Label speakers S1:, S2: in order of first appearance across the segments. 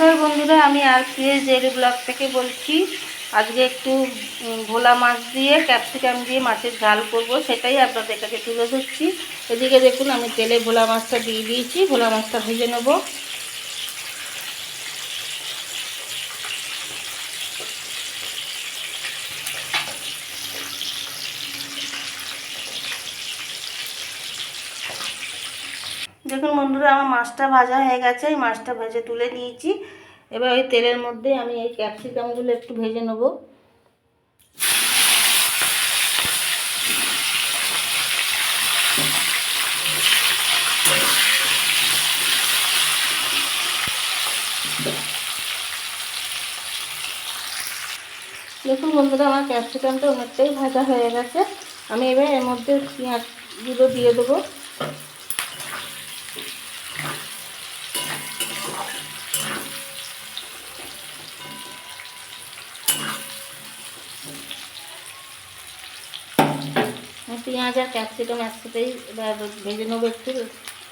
S1: নমস্কার বন্ধুরা, আমি আর পিএস ডেলি ব্লগ থেকে বলছি, আজকে একটু ভোলা মাছ দিয়ে, ক্যাপসিকাম দিয়ে মাছের ঝাল করব, সেটাই আপনাদের কাছে তুলে ধরছি। এদিকে দেখুন, আমি তেলে ভোলা মাছটা দিয়ে দিয়েছি, ভোলা মাছটা ভেজে নেব। দেখুন বন্ধুরা, আমার মাছটা ভাজা হয়ে গেছে, এই মাছটা ভেজে তুলে নিয়েছি। এবার ওই তেলের মধ্যে আমি এই ক্যাপসিকামগুলো একটু ভেজে নেব। দেখুন বন্ধুরা, আমার ক্যাপসিকামটা অনেকটাই ভাজা হয়ে গেছে। আমি এবার এর মধ্যে পেঁয়াজগুলো দিয়ে দেবো। পেঁয়াজ আর ক্যাপসিকাম একসাথেই এবার ভেজে নেব একটু,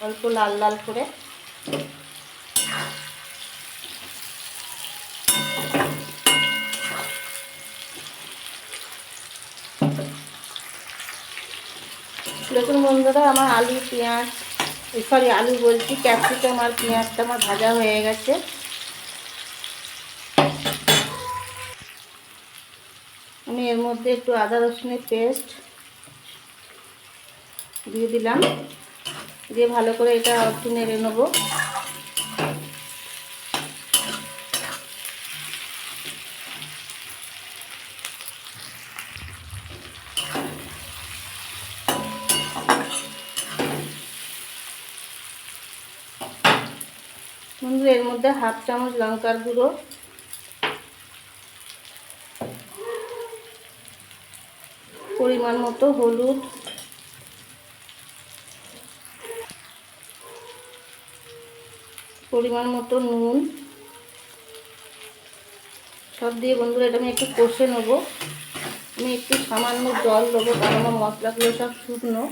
S1: অল্প লাল লাল করে। দেখুন বন্ধুরা, আমার আলু, পেঁয়াজ সরি আলু বলছি, ক্যাপসিকাম আর পেঁয়াজটা আমার ভাজা হয়ে গেছে। আমি এর মধ্যে একটু আদা রসুনের পেস্ট দিয়ে দিলাম। দিয়ে ভালো করে এটা একটু নেড়ে নেব। বন্ধুরা, এর মধ্যে হাফ চামচ লঙ্কার গুঁড়ো। পরিমাণ মতো হলুদ। পরিমাণ মতো নুন। সব দিয়ে বন্ধুরা এটা আমি একটু কষে নেব। আমি একটু সামান্য জল দেবো, কারণ আমার মশলাগুলো সব শুকনো।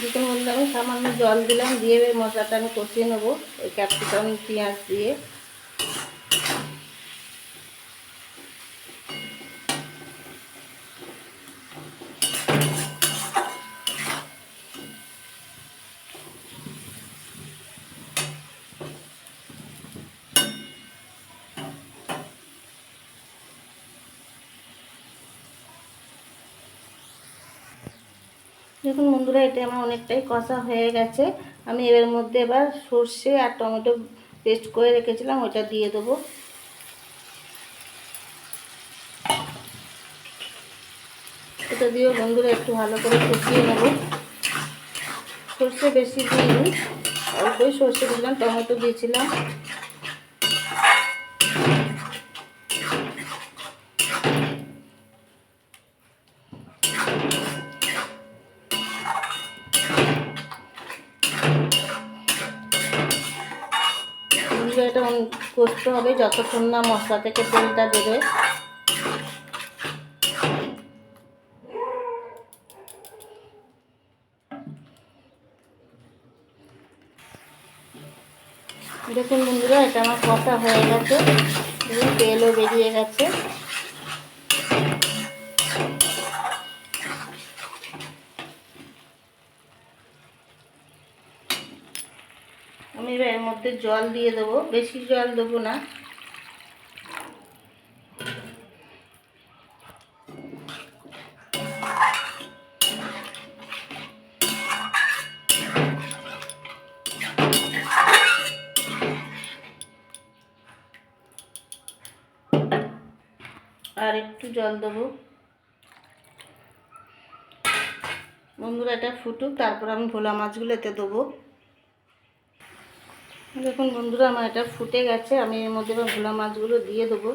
S1: দুটো মধ্যে আমি সামান্য জল দিলাম, দিয়ে মশলাটা আমি কষিয়ে নেব, ওই ক্যাপসিকাম, পেঁয়াজ দিয়ে। দেখুন বন্ধুরা, এটা আমার অনেকটাই কষা হয়ে গেছে। আমি এর মধ্যে এবার সর্ষে আর টমেটো পেস্ট করে রেখেছিলাম, ওটা দিয়ে দেবো। এটা দিয়েও বন্ধুরা একটু ভালো করে কষিয়ে নেব। সর্ষে বেশি দিইনি, অল্পই সর্ষে দিলাম, টমেটো দিয়েছিলাম। কষতে হবে, যতক্ষণ না মশলা থেকে তেলটা দেবে দেখুন বন্ধুরা, এটা আমার কষা হয়ে গেছে। তেলও বেরিয়ে গেছে। এবার এর মধ্যে জল দিয়ে দেবো। বেশি জল দেবো না। আর একটু জল দেবো। বন্ধুরা, এটা ফুটুক, তারপর আমি ভোলা মাছগুলো এতে দেবো। দেখুন বন্ধুরা, আমার এটা ফুটে গেছে। আমি এর মধ্যে ভোলা মাছগুলো দিয়ে দেবো।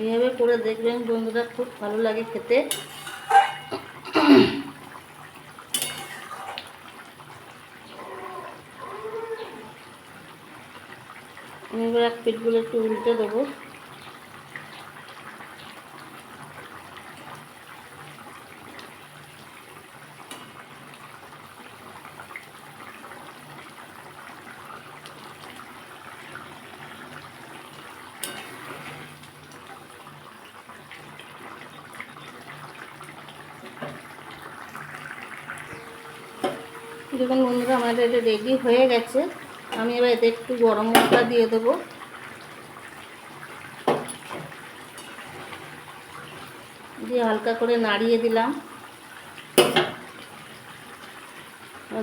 S1: এইভাবে করে দেখবেন বন্ধুরা, খুব ভালো লাগে খেতে। আমি এবার এক পিঠগুলো একটু উল্টে দেবো। দেখুন বন্ধুরা আমাদের রেডি হয়ে গেছে। আমি এবার এতে একটু গরম মশলা দিয়ে দেবো। দিয়ে হালকা করে নাড়িয়ে দিলাম।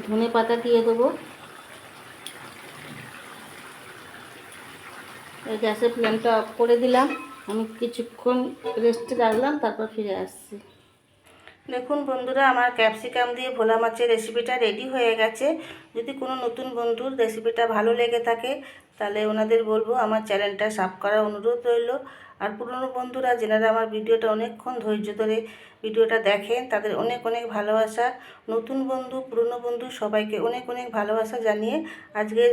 S1: ধনে পাতা দিয়ে দেবো। গ্যাসের ফ্লেমটা অফ করে দিলাম। আমি কিছুক্ষণ রেস্টে রাখলাম, তারপর ফিরে আসছি। দেখুন বন্ধুরা, আমার ক্যাপসিকাম দিয়ে ভোলা মাছের রেসিপিটা রেডি হয়ে গেছে। যদি কোনো নতুন বন্ধুর রেসিপিটা ভালো লেগে থাকে, তাহলে ওনাদের বলব আমার চ্যানেলটা সাব করার অনুরোধ রইল। আর পুরনো বন্ধুরা, যেনারা আমার ভিডিওটা অনেকক্ষণ ধৈর্য ধরে ভিডিওটা দেখেন, তাদের অনেক অনেক ভালোবাসা। নতুন বন্ধু, পুরনো বন্ধু, সবাইকে অনেক অনেক ভালোবাসা জানিয়ে আজকের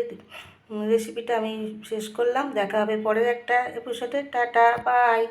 S1: রেসিপিটা আমি শেষ করলাম। দেখা হবে পরের একটা এপিসোডে টাটা বাই